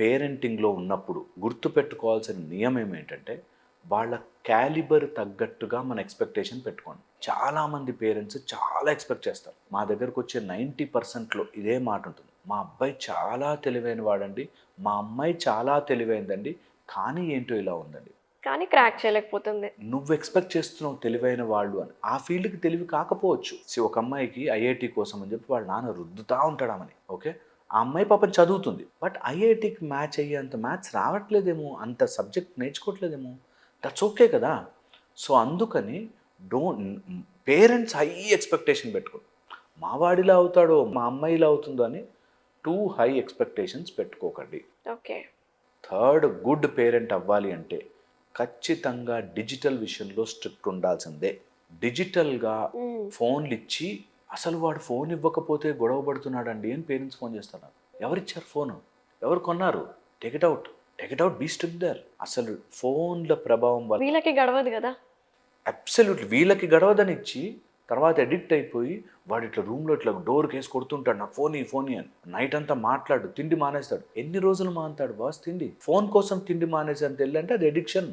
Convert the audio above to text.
పేరెంటింగ్లో ఉన్నప్పుడు గుర్తుపెట్టుకోవాల్సిన నియమం ఏంటంటే వాళ్ళ క్యాలిబర్ తగ్గట్టుగా మన ఎక్స్పెక్టేషన్ పెట్టుకోండి. చాలామంది పేరెంట్స్ చాలా ఎక్స్పెక్ట్ చేస్తారు. మా దగ్గరకు వచ్చే నైంటీ పర్సెంట్లో ఇదే మాట ఉంటుంది. మా అబ్బాయి చాలా తెలివైన వాడండి మా అమ్మాయి చాలా తెలివైందండి కానీ ఏంటో ఇలా ఉందండి. కానీ క్రాక్ చేయలేకపోతుంది. నువ్వు ఎక్స్పెక్ట్ చేస్తున్నావు తెలివైన వాళ్ళు అని. ఆ ఫీల్డ్కి తెలివి కాకపోవచ్చు. ఒక అమ్మాయికి ఐఐటి కోసం అని చెప్పి వాళ్ళ నాన్న రుద్దుతా ఉంటాడామని ఓకే? ఆ అమ్మాయి పాపం చదువుతుంది. బట్ ఐఐటికి మ్యాచ్ అయ్యేంత మ్యాథ్స్ రావట్లేదేమో? అంత సబ్జెక్ట్ నేర్చుకోవట్లేదేమో? దట్స్ ఓకే కదా? సో అందుకని డోంట్ పేరెంట్స్ హై ఎక్స్పెక్టేషన్ పెట్టుకో. మా వాడిలా అవుతాడో మా అమ్మాయి ఇలా అవుతుందో అని టూ హై ఎక్స్పెక్టేషన్స్ పెట్టుకోకండి. ఓకే. థర్డ్ గుడ్ పేరెంట్ అవ్వాలి అంటే ఖచ్చితంగా డిజిటల్ విషయంలో స్ట్రిక్ట్ ఉండాల్సిందే. డిజిటల్గా ఫోన్లు ఇచ్చి అసలు వాడు ఫోన్ ఇవ్వకపోతే గొడవ పడుతున్నాడండి అని పేరెంట్స్ ఫోన్ చేస్తున్నారు ఎవరిచ్చారు ఫోను? ఎవరు కొన్నారు? Take it out take it out be stricter అసలు ఫోన్ల ప్రభావం వల్ల. వీళ్ళకి గడవదు కదా. అబ్సల్యూట్లీ వీళ్ళకి గడవదని ఇచ్చి తర్వాత ఎడిక్ట్ అయిపోయి వాడు ఇట్లా రూమ్లో ఇట్లా డోర్ కేసి కొడుతుంటాడు నాకు. ఫోన్ ఈ ఫోన్ అని. నైట్ అంతా మాట్లాడు. తిండి మానేస్తాడు. ఎన్ని రోజులు మానేస్తాడు బాస్ తిండి? ఫోన్ కోసం తిండి మానేసి అని తెలియంటే అది ఎడిక్షన్